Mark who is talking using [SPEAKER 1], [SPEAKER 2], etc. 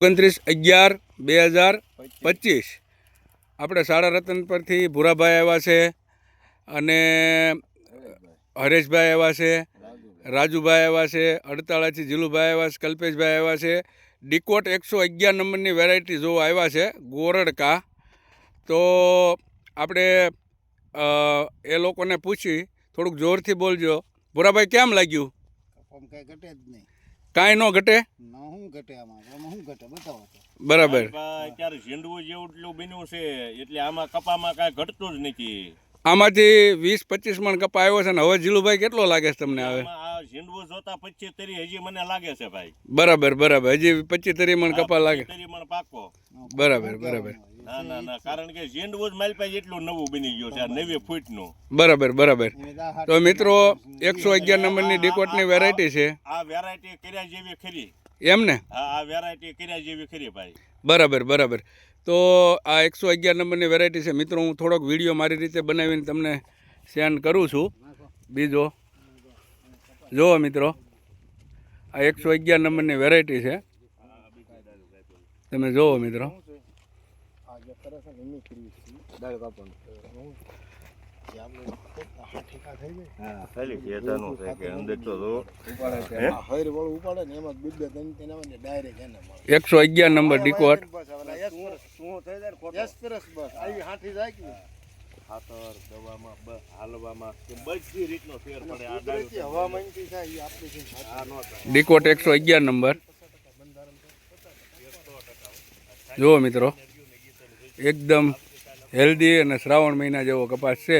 [SPEAKER 1] ઓગણત્રીસ અગિયાર બે હજાર પચીસ. આપણે સાડા રતન પરથી ભૂરાભાઈ આવ્યા છે અને હરેશભાઈ આવ્યા છે રાજુભાઈ આવ્યા છે અડતાળાથી જીલુભાઈ આવ્યા છે કલ્પેશભાઈ આવ્યા છે. ડિકોટ એકસો અગિયાર નંબરની વેરાયટી જો આવ્યા છે ગોરડકા. તો આપણે એ લોકોને પૂછી થોડુંક જોરથી બોલજો. ભૂરાભાઈ કેમ લાગ્યું?
[SPEAKER 2] ઘટે જ નહીં.
[SPEAKER 1] કાંઈ ન ઘટે?
[SPEAKER 2] ના શું ઘટે આમાં આમાં શું ઘટે બતાવો તો.
[SPEAKER 1] બરાબર.
[SPEAKER 3] અત્યારે ઝીંડવું જેવું એટલું બન્યું છે એટલે આમાં કપામાં કાંઈ ઘટતું જ નથી.
[SPEAKER 1] આમાંથી વીસ પચીસ મણ કપા આવ્યો છે ને હવે જીલુભાઈ કેટલો લાગે છે તમને હવે?
[SPEAKER 3] આમાં આ ઝીંડવું જોતા પચીસ તરી હજી મને લાગે છે ભાઈ.
[SPEAKER 1] બરાબર બરાબર. હજી પચીસ તરી મણ કપા લાગે?
[SPEAKER 3] તરી મણ પાકો.
[SPEAKER 1] બરાબર બરાબર.
[SPEAKER 3] ના ના ના. કારણ કે ઝીંડવું જ મારી પાસે એટલું નવું બની ગયું છે આ નવી ફૂટનું.
[SPEAKER 1] બરાબર બરાબર. તો મિત્રો એકસો અગિયાર નંબરની ડીકોટની વેરાયટી છે.
[SPEAKER 3] આ વેરાયટી કર્યા જેવી ખરી.
[SPEAKER 1] એમ ને?
[SPEAKER 3] આ વેરાયટી કર્યા જેવી ખરી ભાઈ.
[SPEAKER 1] બરાબર બરાબર. તો આ એકસો અગિયાર નંબરની વેરાયટી છે. મિત્રો હું થોડોક વીડિયો મારી રીતે બનાવીને તમને સેન્ડ કરું છું. બીજો. જુઓ મિત્રો આ એકસો અગિયાર નંબરની વેરાયટી છે. તમે જુઓ મિત્રો.
[SPEAKER 2] આ હૈર વાળું ઉપાડે ને એમાં બે બે ત્રણ ત્રણ આવે ને ડાયરેક્ટ એને મળે.
[SPEAKER 1] એકસો અગિયાર નંબર ડિકોટ
[SPEAKER 3] ખાતર દવામાં હાલવામાં કે બધી રીતનો ફેર પડે
[SPEAKER 2] હવામાનથી થાય આપણે.
[SPEAKER 1] ડિકોટ એકસો અગિયાર નંબર. જુઓ મિત્રો એકદમ હેલ્ધી અને શ્રાવણ મહિના જેવો કપાસ છે.